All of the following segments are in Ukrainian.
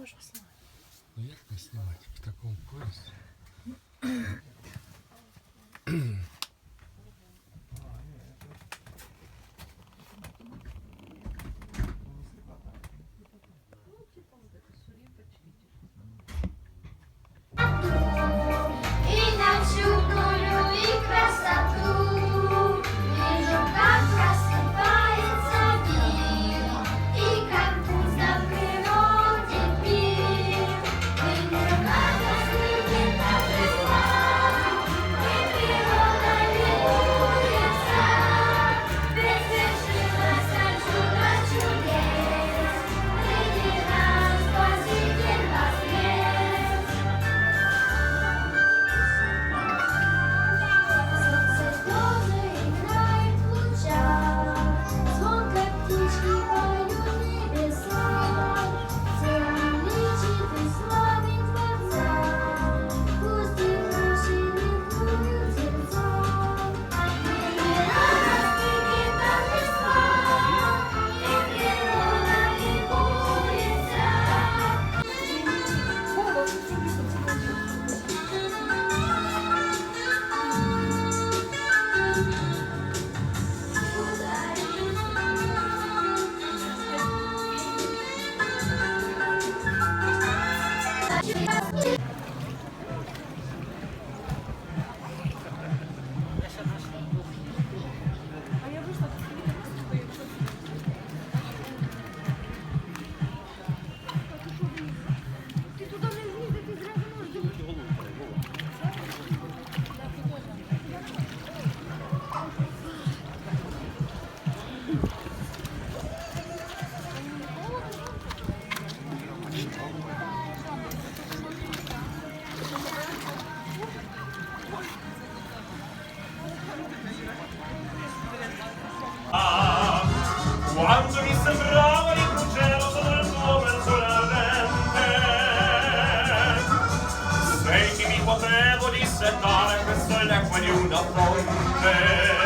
можна знімати. Ну як не в таком поясі? di una fonte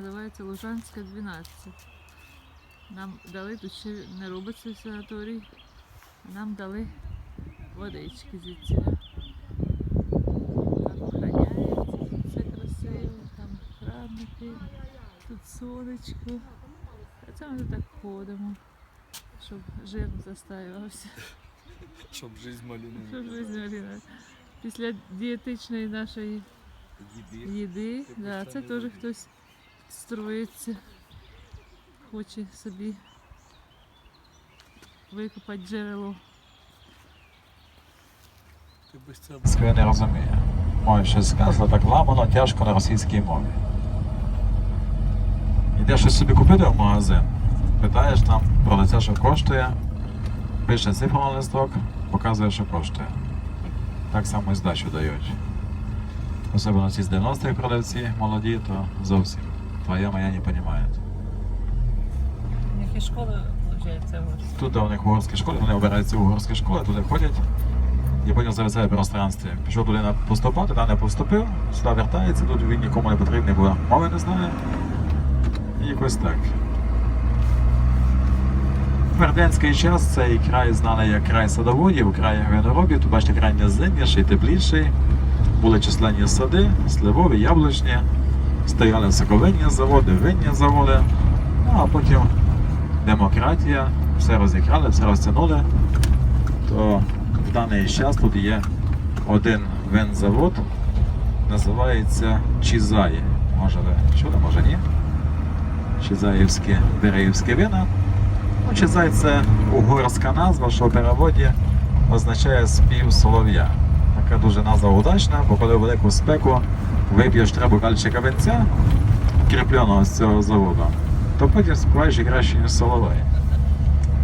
називається Лужанська 12. Нам дали, тут ще не робиться санаторій, нам дали водички звідси. Так охороняється, тут все красиво, там храмники, тут сонечко. А це ми так ходимо, щоб жир застаювався. Щоб життя маліна Щоб жизнь Аліна. Після дієтичної нашої їди, Ти да, це теж хтось строїться, хоче собі викопати джерело. Цього не розуміє. Має щось сказано так ламано, тяжко на російській мові. Йдеш щось собі купити в магазин, питаєш там про лице, що коштує, пише цифру на листок, показує, що коштує. Так само і здачу дають. Особливо ці з 90-х продавці молоді, то зовсім. Твоя моя не розуміють. Які школи, виходить, Тут у них угорські школи, вони обираються в угорські школи, туди ходять і потім зависає в пространстві. Пішов туди на поступати, та не поступив, сюди вертається, тут він нікому не потрібний, бо мови не знає. І якось так. В радянський час цей край знаний як край садоводів, край виноробів. Тут бачите, край низинніший, тепліший. Були численні сади, сливові, яблучні, стояли соковинні заводи, винні заводи. Ну а потім демократія, все розікрали, все розтягнули, то в даний час тут є один винзавод, називається Чізаї. Може ви чули, може ні? Чізаївське Береївське вина. Ну, Чізай це угорська назва, що в переводі означає спів солов'я. Така дуже назва удачна, бо коли велику спеку вип'єш три бокальчика винця, кріпленого з цього заводу, то потім співаєш краще, ніж соловей.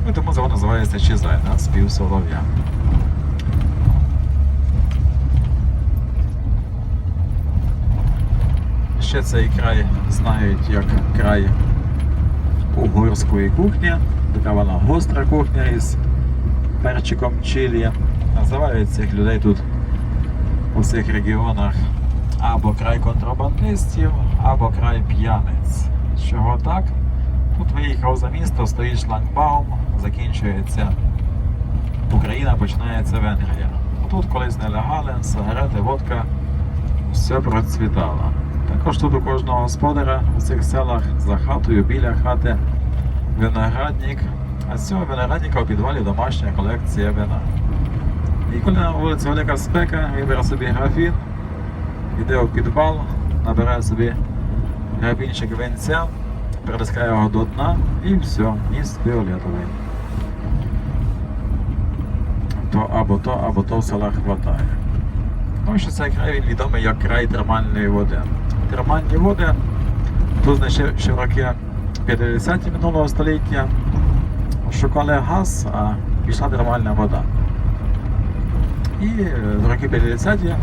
Ну, тому завод називається Чизай, да? спів солов'я. Ще цей край знають як край угорської кухні. Така вона гостра кухня із перчиком чилі. Називають цих людей тут у цих регіонах або край контрабандистів, або край п'яниць. Чого так? Тут виїхав за місто, стоїть шлагбаум, закінчується Україна, починається Венгрія. Тут колись нелегали, сигарети, водка, все процвітало. Також тут у кожного господара у цих селах за хатою, біля хати виноградник. А з цього виноградника у підвалі домашня колекція вина. І коли на вулиці велика спека, він бере собі графін, йде у підвал, набирає собі графінчик винця, притискає його до дна і все, ніс фіолетовий. То або то, або то в селах хватає. Тому що цей край відомий як край термальної води. Термальні води тут значить, ще роки 50-ті минулого століття шукали газ, а пішла термальна вода. І е, в роки 50-ті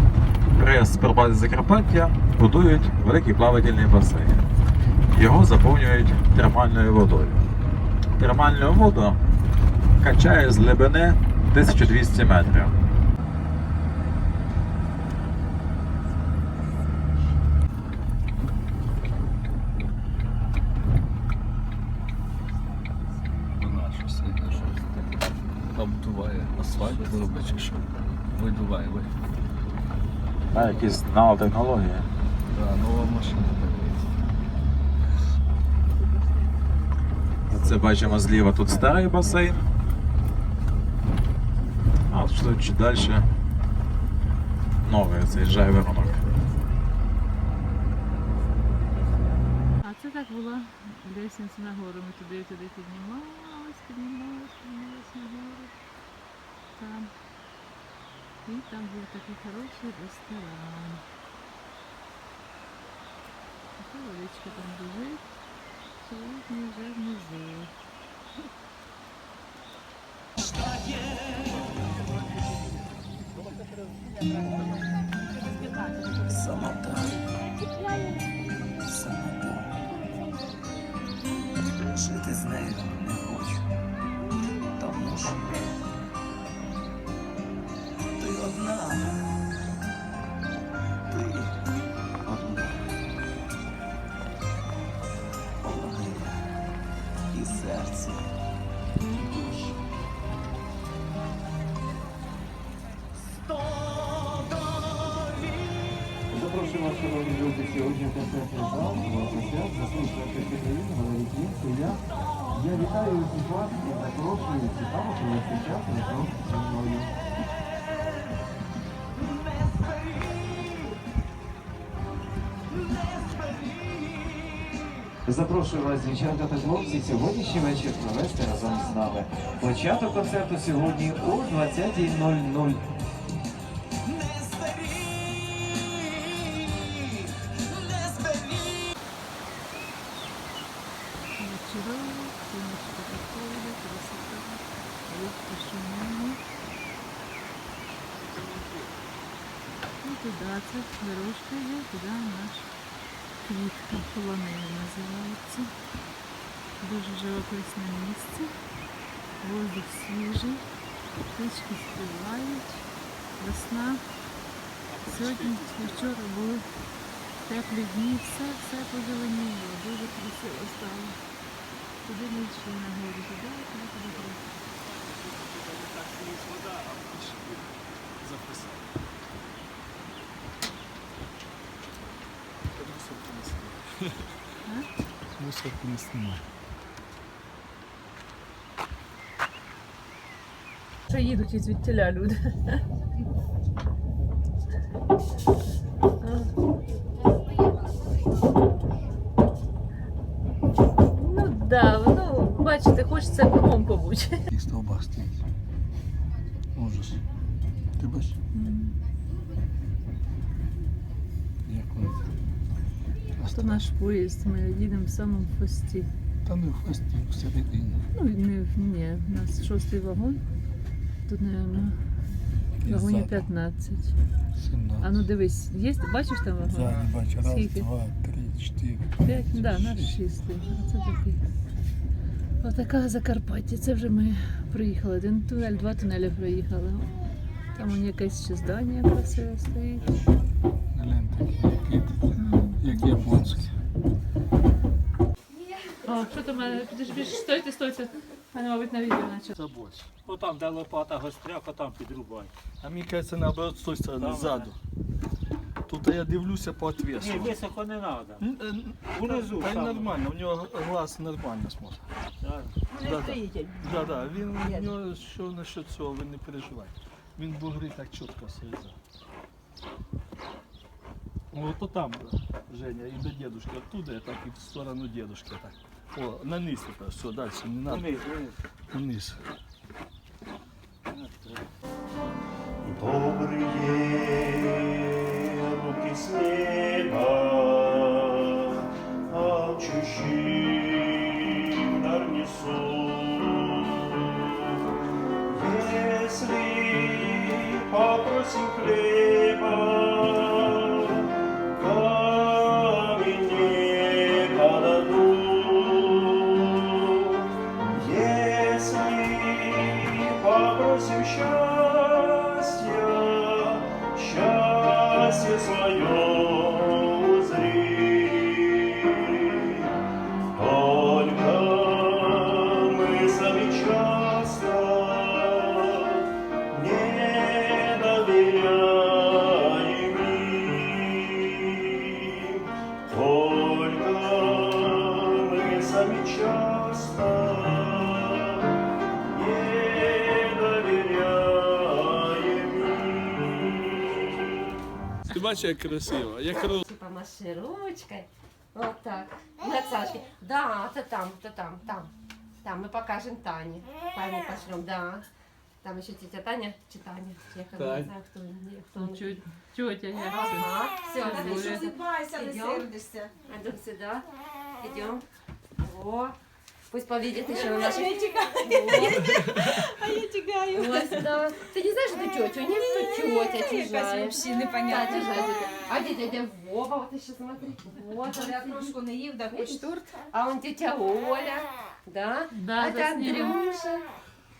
при спробазі Закарпаття будують великий плавательний басейн. Його заповнюють термальною водою. Термальну воду качає з глибини 1200 метрів. щось обдуває асфальт, що. Видуває, ви. А, якісь нанотехнології. Да, нова машина Це бачимо зліва тут старий басейн. А що чуть далі новий цей жайворонок. А це так була лестниця на гору. Ми туди і туди піднімались, піднімались, піднімались на гору. Там. І там був такий хороший ресторан. Така водичка там біжить. Сьогодні вже внизу. Самота. Самота. Жити з нею одна. Ти одна. Полонила і серце, і душу. Запрошую вас, шановні люди, сьогодні в концертний зал, на концерт, заслужена Я вітаю всіх вас і запрошую цікаво, коли зустрічати на. Запрошую вас, дівчата та хлопці, сьогоднішній вечір провести разом з нами. Початок концерту сьогодні о 20.00. Вечерова, сонечко приходить, красота, легко шумимо. І туди дорожка є, туди наш квітка полонина називається. Дуже живописне місце, воздух свіжий, птички співають, весна. Сьогодні і вчора були теплі дні, все, все позеленіло, дуже красиво стало. Туди йшли на гору, туди, туди, туди, Мусорку не знімає. Що їдуть із відтіля люди. Ну да, ну бачите, хочеться кумом побути. І стовба стоїть. Ужас. Ти бачиш, як воно? То наш поїзд, ми їдемо в самому хвості. Та не в хвості, всередині. Ну, не, ні, у нас шостий вагон. Тут, мабуть, вагонів 15. 17. А ну дивись, є, бачиш там вагон? Ззаді бачу, раз, Скільки? два, три, чотири. П'ять, да, наш шістий. Оце такий. Отака Закарпаття. Це вже ми приїхали. Один тунель, два тунелі проїхали. Там он якесь ще здання красиве стоїть. Гляньте, які, як японські. О, що то в мене? Підожди, стойте, стойте. Мене, мабуть, на відео наче. Забудь. Ну там, де лопата гостряка, там підрубай. А мені кажеться, наоборот, з тої сторони, Там ззаду. Тут я дивлюся по Ні, отвесу. високо не треба. Е, Унизу Та й нормально, у нього глаз нормально смотрить. Да, да. Да, да. Він у нього що насчет цього, ви не переживайте. Він бугри так чітко срізав. Ну, от там, Женя, і до дедушки оттуда, так і в сторону дедушки. Так. О, на низ тепер, все, далі, не надо. Вниз, вниз. Вниз. Добрые руки с неба, а чужим дар несут. Если попросим хлеба, бачиш, як красиво, як роз... Помаши ручкой. Вот так. Наташки. Да, это там, это там, там. Там мы покажем Тане. Тане пошлем, да. Там еще тетя Таня, чи Таня, я как не знаю, кто, не- кто. Там чо- Тьотя, як це? Ага, все, Та ти що, Идем. Идем сюда. Идем. О, пусть повидит еще на наших... А я тягаю. Вот, да. Ты не знаешь эту тетю? Нет, это тетя чужая. Вообще Да, непонятно. тетя. А где дядя Вова? Вот еще смотри. Вот он Я кружку не їв, да хоч торт. А он тетя Оля, да? Да, а это. Андрюша.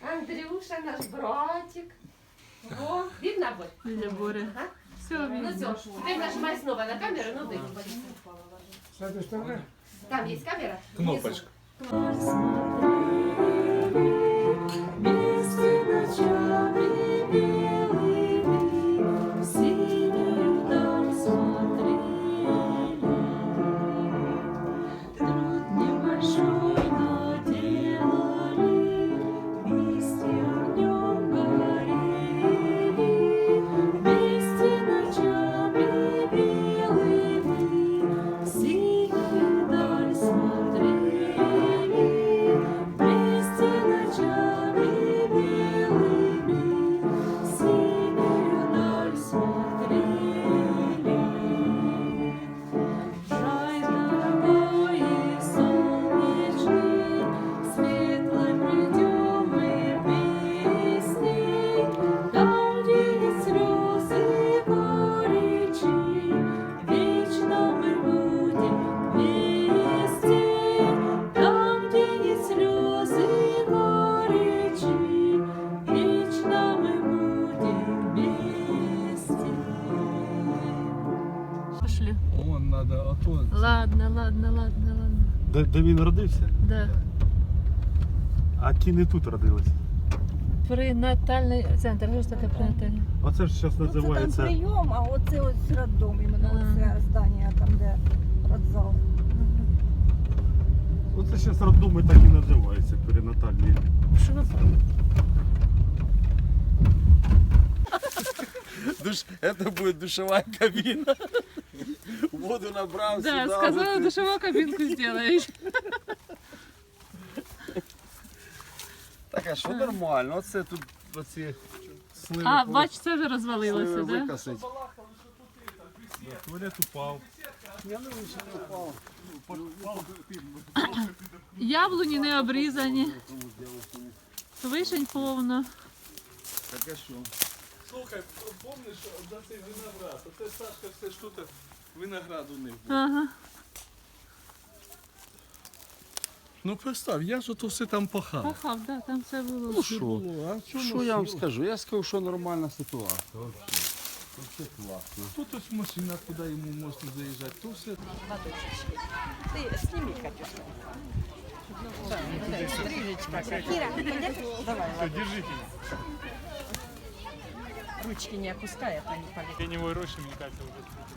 Андрюша, наш братик. Во, видно будет? Дядя Боря. Все, Ну видно. все, теперь нажимай снова на камеру, ну выйди. Там есть камера? Кнопочка. Вместе треба, а то Ладно, ладно, ладно, ладно. Де, де він родився? Да. А ті не тут родились. Пренатальний центр, що ж таке пренатальний? Оце ж зараз Ну, це там називається. прийом, а оце ось роддом, іменно Ага. оце здання, там де родзал. Оце зараз роддоми так і називаються перинатальні. Що ви Душ, это будет душевая кабина. Воду набрал Да, сюда. сказала, вот душевую кабинку сделаешь. Так, а що нормально? Оце тут оці сливи. А, бач, це вже розвалилося, сливи да? викосить. Туалет упав. Яблуні не обрізані. Вишень повно. Так а що? Слухай, помниш, за цей виноград? Оце Сашка все ж тут виноград у них був. Ага. Ну представ, я ж ото все там пахав. Пахав, да, там все було. Ну що? А Що я вам скажу? Я скажу, що нормальна ситуація. Це класно. Тут ось машина, куди йому можна заїжджати, то все. Ти сніми, Катюшка. Стрижечка. Кіра, давай. Ручки не опускай, а то не полетит. Теневой рощи, мне кажется, уже.